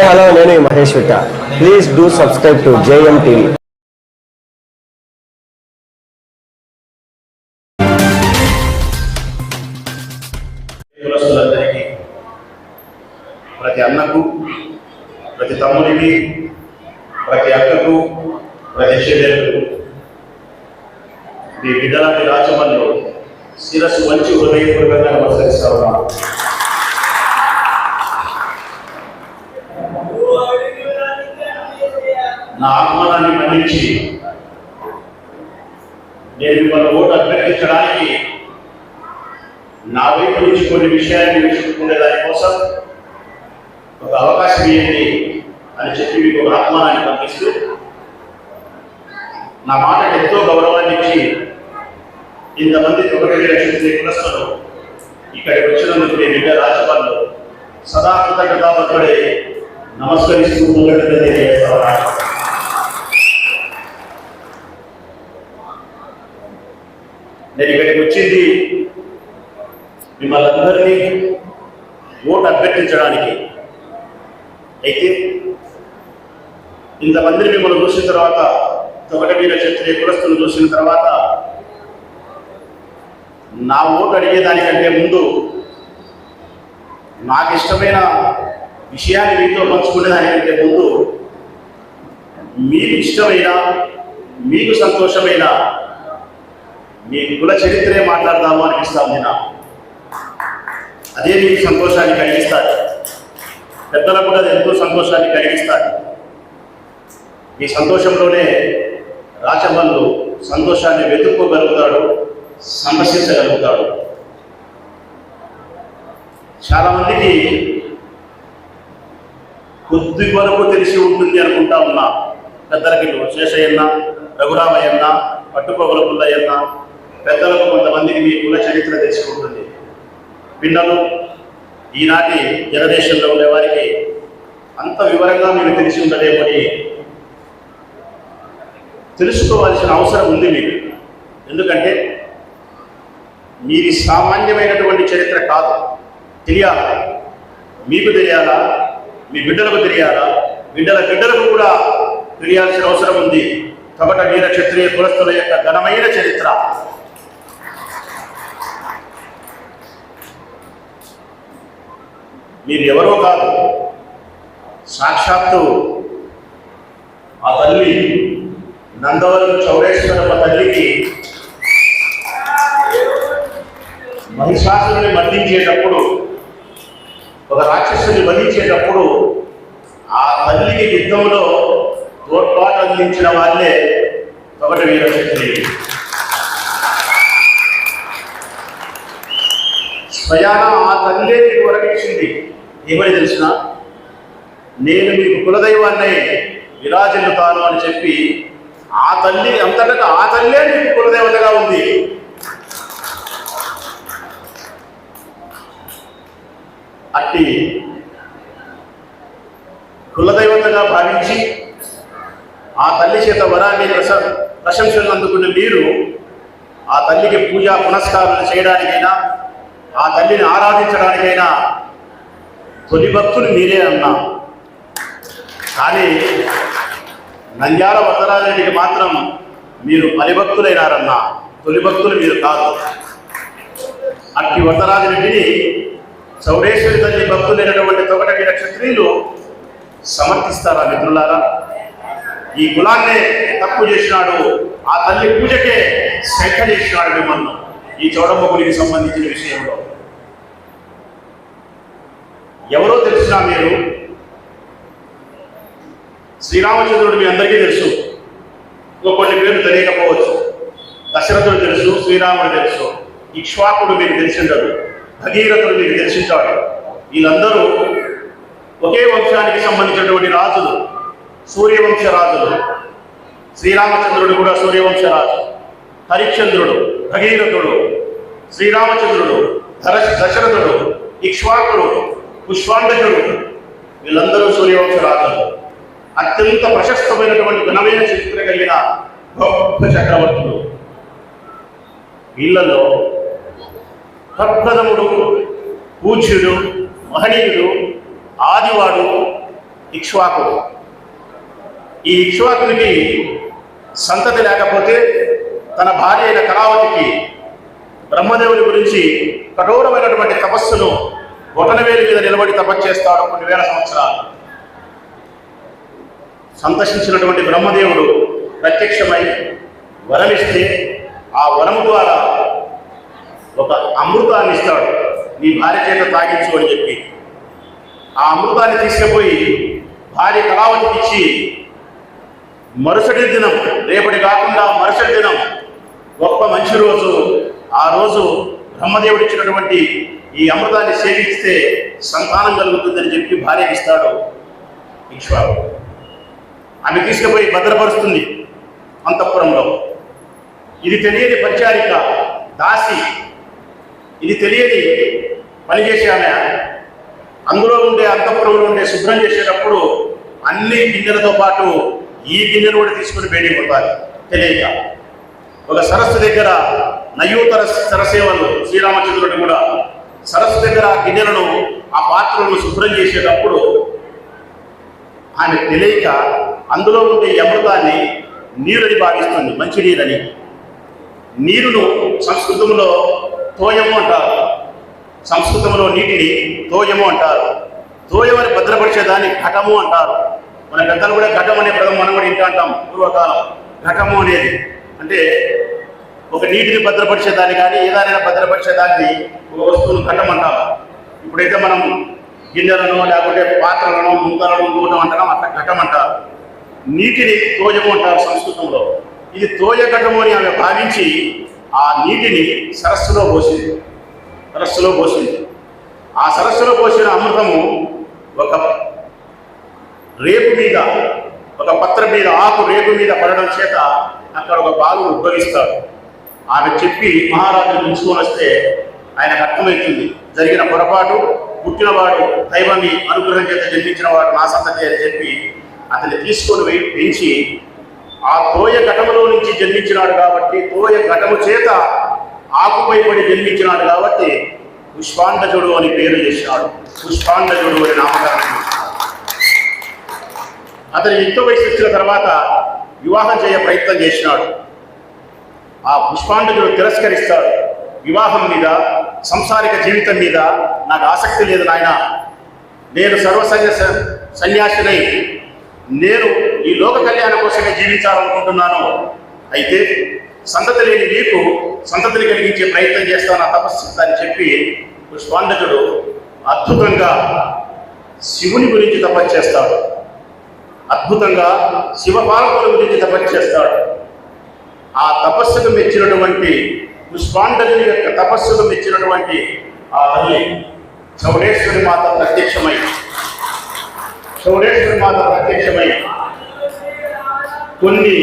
Hello నేను Mahesh Vitta. Please do subscribe to JM TV ప్రతి అన్నకు ప్రతి తమ్మునికి ప్రతి అక్కకు ప్రతి చెల్లెలకు మీ బిడ్డల రాజమల్లో శిరస్సు మంచి హృదయపూర్వకంగా నమస్కరిస్తా ఉన్నాను నా ఆత్మనాన్ని మన్నించి నేను మిమ్మల్ని ఓటు అభ్యర్థించడానికి నా వైపు నుంచి కొన్ని విషయాన్ని నేర్చుకునే దానికోసం ఒక అవకాశం ఇవ్వండి అని చెప్పి మీకు ఒక ఆత్మానాన్ని పంపిస్తూ నా మాటకు ఎంతో గౌరవాన్ని ఇచ్చి ఇంతమంది ఒకటి లక్షల కులస్తులు ఇక్కడికి వచ్చినందుకు నేను బిడ్డ రాజపాల్లో సదా కృతజ్ఞతాపత్రుడే నమస్కరిస్తూ ముంగట తెలియజేస్తా నేను ఇక్కడికి వచ్చింది మిమ్మల్ని అందరినీ ఓటు అభ్యర్థించడానికి. అయితే ఇంతమందిని మిమ్మల్ని చూసిన తర్వాత తొగట మీద క్షత్రియ కులస్తులు చూసిన తర్వాత నా ఓటు అడిగేదానికంటే ముందు నాకు ఇష్టమైన విషయాన్ని మీతో పంచుకునే దానికంటే ముందు మీకు ఇష్టమైన మీకు సంతోషమైన మీ కుల చరిత్రే మాట్లాడదాము అనిపిస్తాను నేను అదే మీకు సంతోషాన్ని కలిగిస్తారు పెద్దలకు కూడా అది ఎంతో సంతోషాన్ని కలిగిస్తారు ఈ సంతోషంలోనే రాచమల్లు సంతోషాన్ని వెతుక్కోగలుగుతాడు సందర్శించగలుగుతాడు చాలామందికి కొద్ది వరకు తెలిసి ఉంటుంది అనుకుంటా ఉన్నా. పెద్దలకి శేషయ్యన్న రఘురామయ్యన్న పట్టుకోగల పుల్లయ్యన్న పెద్దలకు కొంతమందికి మీ కుల చరిత్ర తెలిసి ఉంటుంది పిల్లలు ఈనాటి జనరేషన్లో ఉండేవారికి అంత వివరంగా మీకు తెలిసి ఉండలేమని తెలుసుకోవాల్సిన అవసరం ఉంది మీకు. ఎందుకంటే మీది సామాన్యమైనటువంటి చరిత్ర కాదు. తెలియాలా? మీకు తెలియాలా? మీ బిడ్డలకు తెలియాలా? బిడ్డల బిడ్డలకు కూడా తెలియాల్సిన అవసరం ఉంది. కబట వీర క్షత్రియ కులస్తుల యొక్క ఘనమైన చరిత్ర. మీరు ఎవరో కాదు. సాక్షాత్తు ఆ తల్లి నందవరం చౌరేశ్వరమ్మ తల్లికి మహిషాసుని బంధించేటప్పుడు ఒక రాక్షసుని బంధించేటప్పుడు ఆ తల్లికి యుద్ధంలో తోడ్పాటు అందించిన వాళ్ళే ఒకటి వీరక్షత్రియులు స్వయాన ఆ తల్లే మీకు వరమిచ్చింది. ఏమని తెలిసిన? నేను మీకు కులదైవాన్నే విరాజిల్లుతాను అని చెప్పి ఆ తల్లి అంతటా ఆ తల్లే మీకు కులదేవతగా ఉంది. అట్టి కులదైవతగా భావించి ఆ తల్లి చేత వరాన్ని ప్రశ ప్రశంసలు అందుకున్న మీరు ఆ తల్లికి పూజా పునస్కారాలు చేయడానికైనా ఆ తల్లిని ఆరాధించడానికైనా తొలి భక్తులు మీరే అన్నా. కానీ నంద్యాల వరదరాజరెడ్డికి మాత్రం మీరు పరిభక్తులైనారన్నా తొలి భక్తులు మీరు కాదు. అట్టి వరదరాజరెడ్డిని చౌడేశ్వరి తల్లి భక్తులైనటువంటి తొగట వీర క్షత్రియులు సమర్థిస్తారా మిత్రులారా? ఈ కులాన్నే తప్పు చేసినాడు ఆ తల్లి పూజకే శంఖ చేసినాడు మిమ్మల్ని. ఈ చౌడమ్మ గుడికి సంబంధించిన విషయంలో. ఎవరో తెలిసినా మీరు? శ్రీరామచంద్రుడు మీ అందరికీ తెలుసు. ఇంకో కొన్ని పేర్లు తెలియకపోవచ్చు. దశరథుడు తెలుసు శ్రీరాముడు తెలుసు. ఇక్ష్వాకుడు మీకు తెలిసిండడు భగీరథుడు మీకు తెలిసింటాడు. వీళ్ళందరూ ఒకే వంశానికి సంబంధించినటువంటి రాజులు. సూర్యవంశ రాజులు శ్రీరామచంద్రుడు కూడా సూర్యవంశ రాజు హరిశ్చంద్రుడు భగీరథుడు. శ్రీరామచంద్రుడు దశరథుడు ఇక్ష్వాకుడు. పుష్పాండకుడు వీళ్ళందరూ సూర్యవంశ రాజులు అత్యంత ప్రశస్తమైనటువంటి ఘనమైన చరిత్ర కలిగిన గొప్ప చక్రవర్తులు. వీళ్ళలో ప్రప్రథముడు పూజ్యుడు మహనీయుడు ఆదివాడు ఇక్ష్వాకుడు ఈ ఇక్ష్వాకునికి సంతతి లేకపోతే తన భార్య అయిన కళావతికి బ్రహ్మదేవుని గురించి కఠోరమైనటువంటి తపస్సును బొటనవేలి మీద నిలబడి తపస్సు చేస్తాడు కొన్ని వేల సంవత్సరాలు. సంతోషించినటువంటి బ్రహ్మదేవుడు ప్రత్యక్షమై వరమిస్తే ఆ వరము ద్వారా ఒక అమృతాన్ని ఇస్తాడు. నీ భార్య చేత తాగించు అని చెప్పి. ఆ అమృతాన్ని తీసుకుపోయి భార్య కళావతికి ఇచ్చి మరుసటి దినం రేపటి కాకుండా మరుసటి దినం గొప్ప మంచి రోజు ఆ రోజు బ్రహ్మదేవుడు ఇచ్చినటువంటి ఈ అమృతాన్ని సేవిస్తే సంతానం కలుగుతుందని చెప్పి భార్యకి ఇస్తాడు ఇక్ష్వాకు ఆమె తీసుకుపోయి భద్రపరుస్తుంది అంతఃపురంలో. ఇది తెలియని పరిచారిక దాసి. ఇది తెలియని పనిచేసే ఆమె. అందులో ఉండే అంతఃపురంలో ఉండే శుభ్రం చేసేటప్పుడు అన్ని గిన్నెలతో పాటు ఈ గిన్నెను కూడా తీసుకుని బయటికి పోతారు తెలియక. ఒక సరస్సు దగ్గర నయూతర సరసేవలు శ్రీరామచంద్రుడు కూడా సరస్సు దగ్గర ఆ గిన్నెలను ఆ పాత్రలను శుభ్రం చేసేటప్పుడు ఆమె తెలియక అందులో ఉండే అమృతాన్ని నీరుని భావిస్తుంది మంచి నీరని. నీరును సంస్కృతంలో తోయము అంటారు. సంస్కృతంలో నీటిని తోయము అంటారు. తోయమని భద్రపరిచేదాన్ని ఘటము అంటారు. మన పెద్దలు కూడా ఘటం అనే పదం మనం కూడా ఇంటూ అంటాం పూర్వకాలం. ఘటము అనేది అంటే ఒక నీటిని భద్రపరిచేదాన్ని కానీ ఏదైనా భద్రపరిచేదాన్ని ఒక వస్తువును కట్టమంటాం ఇప్పుడైతే మనం గిన్నెలను లేకుంటే పాత్రలను ముంగలను ఇంకోటం అంటాం అట్లా కట్టమంటారు నీటిని తోయము అంటారు సంస్కృతంలో. ఇది తోయకటము అని ఆమె భావించి ఆ నీటిని సరస్సులో పోసింది. సరస్సులో పోసింది. ఆ సరస్సులో పోసిన అమృతము ఒక రేపు మీద ఒక పత్ర మీద ఆకు రేపు మీద పడడం చేత అక్కడ ఒక బాలు ఉద్భవిస్తాడు. ఆమె చెప్పి మహారాజుని పిలుచుకొని వస్తే ఆయనకు అర్థమవుతుంది. జరిగిన పొరపాటు పుట్టినవాడు దైవమి అనుగ్రహం చేత జన్మించిన వాడు నా సంతతి అని చెప్పి అతన్ని తీసుకొని పోయి పెంచి ఆ తోయ ఘటములో నుంచి జన్మించినాడు కాబట్టి తోయ ఘటము చేత ఆకుపై పడి జన్మించినాడు కాబట్టి పుష్పాండజుడు అని పేరు చేసినాడు. పుష్పాండజుడు అని నామకరణం అతని యుక్త వయసు వచ్చిన తర్వాత వివాహం చేయ ప్రయత్నం చేసినాడు. ఆ పుష్పాండకుడు తిరస్కరిస్తాడు. వివాహం మీద సంసారిక జీవితం మీద నాకు ఆసక్తి లేదు నాయన. నేను సర్వసన్య సన్యాసినై. నేను ఈ లోక కళ్యాణం కోసమే జీవించాలనుకుంటున్నాను. అయితే సంతతి లేని నీకు సంతతిని కలిగించే ప్రయత్నం చేస్తాను ఆ తపస్సు అని చెప్పి పుష్పాండకుడు అద్భుతంగా శివుని గురించి తపస్సు చేస్తాడు. అద్భుతంగా శివపార్వతుల గురించి తపస్సు చేస్తాడు. ఆ తపస్సుకు మెచ్చినటువంటి పుష్పాండలి యొక్క తపస్సుకు మెచ్చినటువంటి ఆ తల్లి చౌడేశ్వరి మాత ప్రత్యక్షమై. చౌడేశ్వరి మాత ప్రత్యక్షమై కొన్ని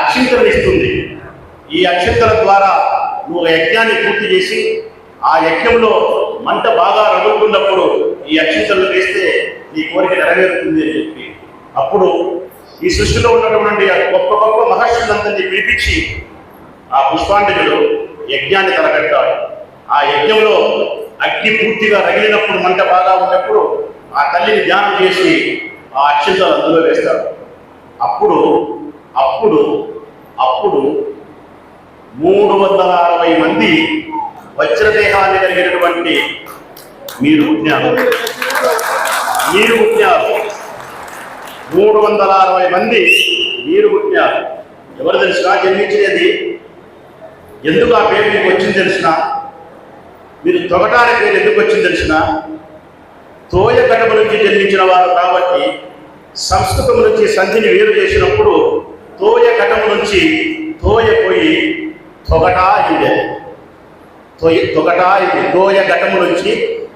అక్షింతలు ఇస్తుంది. ఈ అక్షింతల ద్వారా నువ్వు యజ్ఞాన్ని పూర్తి చేసి ఆ యజ్ఞంలో మంట బాగా రగులుకున్నప్పుడు ఈ అక్షింతలు వేస్తే నీ కోరిక నెరవేరుతుంది అని చెప్పి. అప్పుడు ఈ సృష్టిలో ఉన్నటువంటి గొప్ప గొప్ప మహర్షులందరినీ పిలిపించి ఆ పుష్పాంజలిలో యజ్ఞాన్ని తలపెట్టాడు ఆ యజ్ఞంలో అగ్ని పూర్తిగా రగిలినప్పుడు మంట బాగా ఉన్నప్పుడు ఆ తల్లిని ధ్యానం చేసి ఆ అక్షింతలు అందులో వేస్తాడు అప్పుడు అప్పుడు అప్పుడు మూడు వందల అరవై మంది వజ్రదేహాన్ని కలిగినటువంటి మీరు పుట్టినారు మీరు పుట్టినారు మూడు వందల అరవై మంది మీరు పుట్టినారు ఎవరు తెలిసినా? జన్మించేది ఎందుకు ఆ పేరు మీకు వచ్చింది తెలిసిన? మీరు తొగటానికి పేరు ఎందుకు వచ్చింది తెలిసిన? తోయ కడప నుంచి జన్మించిన వారు కాబట్టి సంస్కృతం నుంచి సంధిని వేరు చేసినప్పుడు తోయ కటము నుంచి తోయ పోయి తొగటా అయింది తొయ తొగటా అయింది తోయ ఘటము నుంచి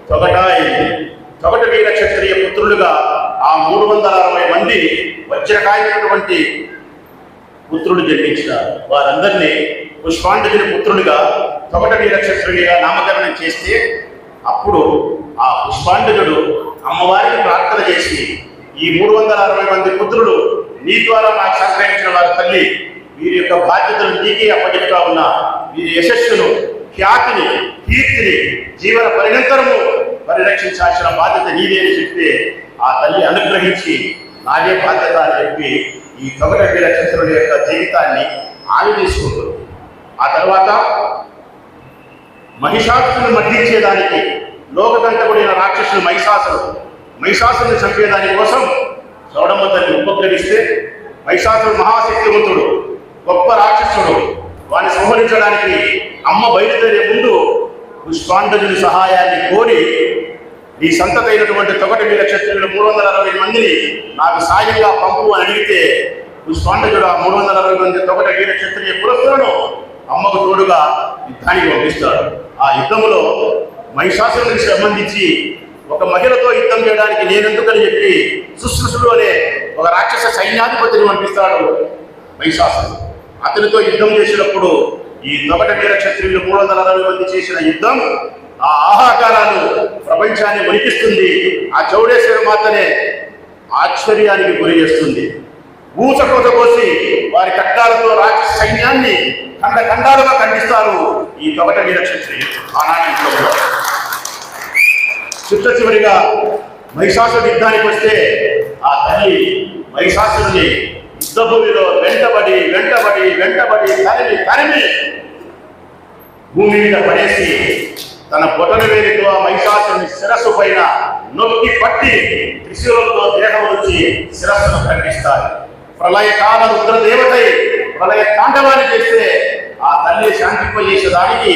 తొగటా అయింది తొగట వీర క్షత్రియ పుత్రులుగా ఆ మూడు వందల అరవై మంది వజ్రకాయటువంటి పుత్రుడు జన్మించినారు. వారందరినీ పుష్పాండజుని పుత్రుడిగా తొకట వీరక్షత్రుడిగా నామకరణం చేస్తే అప్పుడు ఆ పుష్పాండజుడు అమ్మవారికి ప్రార్థన చేసి ఈ మూడు వందల అరవై మంది పుత్రులు నీ ద్వారా నాకు సంక్రమించిన వారి తల్లి వీరి యొక్క బాధ్యతలు నీకే అప్పచెప్తా ఉన్నా. వీరి యశస్సును ఖ్యాతిని కీర్తిని జీవన పరిణంతరము పరిరక్షించాల్సిన బాధ్యత నీదే అని చెప్తే ఆ తల్లి అనుగ్రహించి నాదే బాధ్యత అని చెప్పి ఈ తొగట నక్షత్రుల యొక్క జీవితాన్ని ఆమె తీసుకుంటుంది ఆ తర్వాత మహిషాసుని మర్దించేదానికి లోకకంటకుడైన రాక్షసుడు మహిషాసుడు మహిషాసుని చంపేదాని కోసం చౌడమ్మ తల్లి ఉపక్రమిస్తే మహిషాసుడు మహాశక్తివంతుడు గొప్ప రాక్షసుడు. వారిని సంహరించడానికి అమ్మ బయలుదేరే ముందు పుష్పాండజుని సహాయాన్ని కోరి ఈ సంతతైనటువంటి తొగట వీర క్షత్రియులు మూడు వందల అరవై మందిని నాకు సాయంగా పంపు అని అడిగితే పుష్పాండజుడు ఆ మూడు వందల అరవై మంది తొగట వీర క్షత్రియ పురస్సులను అమ్మకు తోడుగా యుద్ధానికి పంపిస్తాడు. ఆ యుద్ధంలో మహిషాసురుడికి సంబంధించి ఒక మహిళతో యుద్ధం చేయడానికి నేనెందుకని చెప్పి శుశ్రూషుడు అనే ఒక రాక్షస సైన్యాధిపతిని పంపిస్తాడు మహిషాసురుడు. అతనితో యుద్ధం చేసినప్పుడు ఈ తొగట వీర క్షత్రియులు మూడు వందల అరవై మంది చేసిన యుద్ధం ఆ ఆహాకారాలు ప్రపంచాన్ని వణికిస్తుంది ఆ చౌడేశ్వరి మాతనే ఆశ్చర్యానికి గురి చేస్తుంది. ఊచకోత కోసి వారి కట్టాలతో రాక్షస సైన్యాన్ని ఖండ ఖండాలుగా ఖండిస్తారు ఈ కవట వీరక్షత్రి ఆనాటి యుద్ధంలో చిట్ట చివరిగా మహిషాసుడు యుద్ధానికి వస్తే ఆ తల్లి మహిషాసుడిని యుద్ధభూమిలో వెంటబడి వెంటబడి వెంటబడి తరిమి తరిమి భూమి మీద పడేసి తన బొటన వేలితో ఆ మహిషాసుని శిరస్సు పైన నొక్కి పట్టి త్రిశూలంతో దేహం నుంచి శిరస్సును ఖండిస్తారు ప్రళయకాల రుద్రదేవతై ప్రళయ తాండవాన్ని చేస్తే ఆ తల్లి శాంతింపజేసేదానికి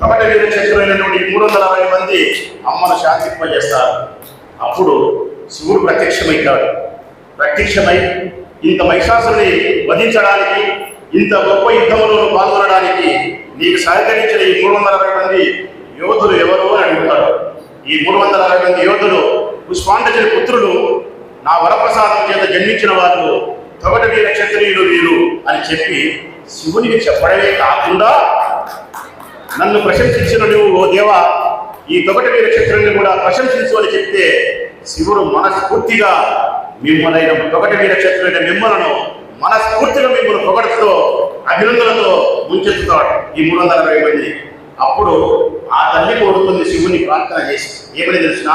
ప్రకట వీర చక్రులైనటువంటి మూడు వందల అరవై మంది అమ్మను శాంతింపజేస్తారు అప్పుడు శివుడు ప్రత్యక్షమైతాడు ప్రత్యక్షమై ఇంత మహిషాసుని వధించడానికి ఇంత గొప్ప యుద్ధంలో పాల్గొనడానికి నీకు సహకరించిన ఈ మూడు వందల అరవై మంది యోధులు ఎవరు అని అడుగుతారు ఈ మూడు వందల అరవై మంది యోధులు పుష్పాండజుని పుత్రులు నా వరప్రసాదం చేత జన్మించిన వాళ్ళు తొగట వీర క్షత్రియులు వీరు అని చెప్పి శివునికి చెప్పడమే కాకుండా నన్ను ప్రశంసించిన నువ్వు ఓ దేవా ఈ తొగట వీర క్షత్రుని కూడా ప్రశంసించు అని చెప్తే శివుడు మనస్ఫూర్తిగా మిమ్మల్ని తొగట వీర క్షత్రుడైన మిమ్మలను మనస్ఫూర్తిగా మిమ్మల్ని పొగడుతూ అభినందనతో ముంచెత్తుతాడు ఈ మూడు వందల అరవై మంది. అప్పుడు ఆ తల్లి కోరుతుంది శివుని ప్రార్థన చేసి. ఏమని తెలిసిన?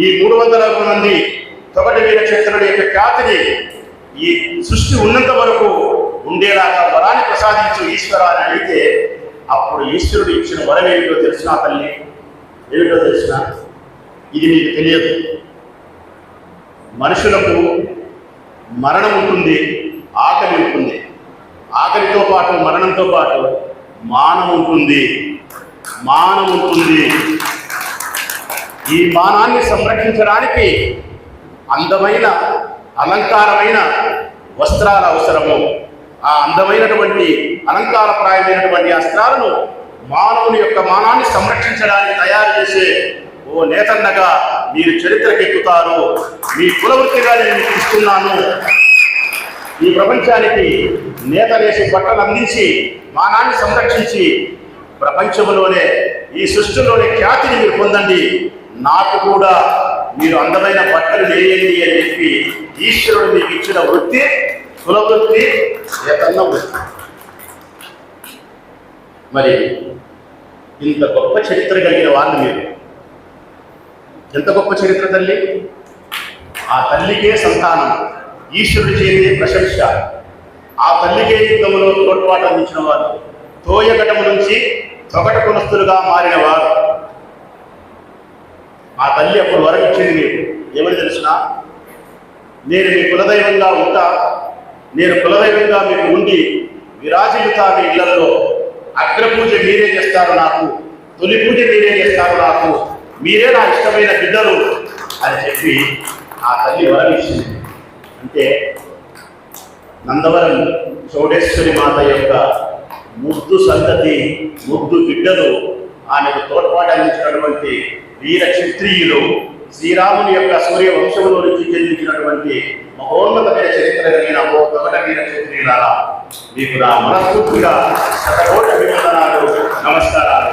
ఈ మూడు వందల మంది తొగటి వీరక్షేత్రుడి యొక్క ఖ్యాతిని ఈ సృష్టి ఉన్నంత వరకు ఉండేలాగా వరాన్ని ప్రసాదించు ఈశ్వర అని అడిగితే అప్పుడు ఈశ్వరుడు ఇచ్చిన వరం ఏమిటో తెలిసిన తల్లి? ఏమిటో తెలిసిన? ఇది మీకు తెలియదు. మనుషులకు మరణం ఉంటుంది ఆకలి ఉంటుంది. ఆకలితో పాటు మరణంతో పాటు మానం ఉంటుంది మానం ఉంటుంది ఈ మానాన్ని సంరక్షించడానికి అందమైన అలంకారమైన వస్త్రాల అవసరము. ఆ అందమైనటువంటి అలంకారప్రాయమైనటువంటి అస్త్రాలను మానవుని యొక్క మానాన్ని సంరక్షించడానికి తయారు చేసే ఓ నేతన్నగా మీరు చరిత్రకెక్కుతారు. మీ కులవృత్తిగా నేను ఇస్తున్నాను. ఈ ప్రపంచానికి నేత వేసి బట్టలు అందించి మానాన్ని సంరక్షించి ప్రపంచంలోనే ఈ సృష్టిలోనే ఖ్యాతిని మీరు పొందండి. నాకు కూడా మీరు అందమైన బట్టలు వేయండి అని చెప్పి ఈశ్వరుడు మీకు ఇచ్చిన వృత్తి కులవృత్తి ఏతన్న వృత్తి. మరి ఇంత గొప్ప చరిత్ర కలిగిన వాళ్ళు మీరు. ఎంత గొప్ప చరిత్ర తల్లి? ఆ తల్లికే సంతానం ఈశ్వరుడి చేసే ప్రశంస. ఆ తల్లికే యుద్ధంలో తోడ్పాటు అందించిన వాళ్ళు. తోయగటము నుంచి తొగట కులస్తులుగా మారిన వారు ఆ తల్లి అప్పుడు వరం ఇచ్చింది మీకు ఏమని తెలిసిన? నేను మీ కులదైవంగా ఉంటా. నేను కులదైవంగా మీకు ఉండి విరాజిల్లుతా మీ ఇళ్ళలో. అగ్రపూజ మీరే చేస్తారు నాకు. తొలి పూజ మీరే చేస్తారు నాకు. మీరే నా ఇష్టమైన బిడ్డలు అని చెప్పి ఆ తల్లి వరం ఇచ్చింది అంటే నందవరం చౌడేశ్వరి మాత యొక్క ముద్దు సంతతి ముద్దు బిడ్డలు ఆమెకు తోడ్పాటు అందించినటువంటి వీర క్షత్రియులు శ్రీరాముని యొక్క సూర్య వంశంలో నుంచి చెందించినటువంటి మహోన్నతమైన చరిత్ర కలిగిన ఓ తొగట వీర క్షత్రియులారా మీకు నా మనస్ఫూర్తిగా శతకోటి అభినందనాలు నమస్కారాలు.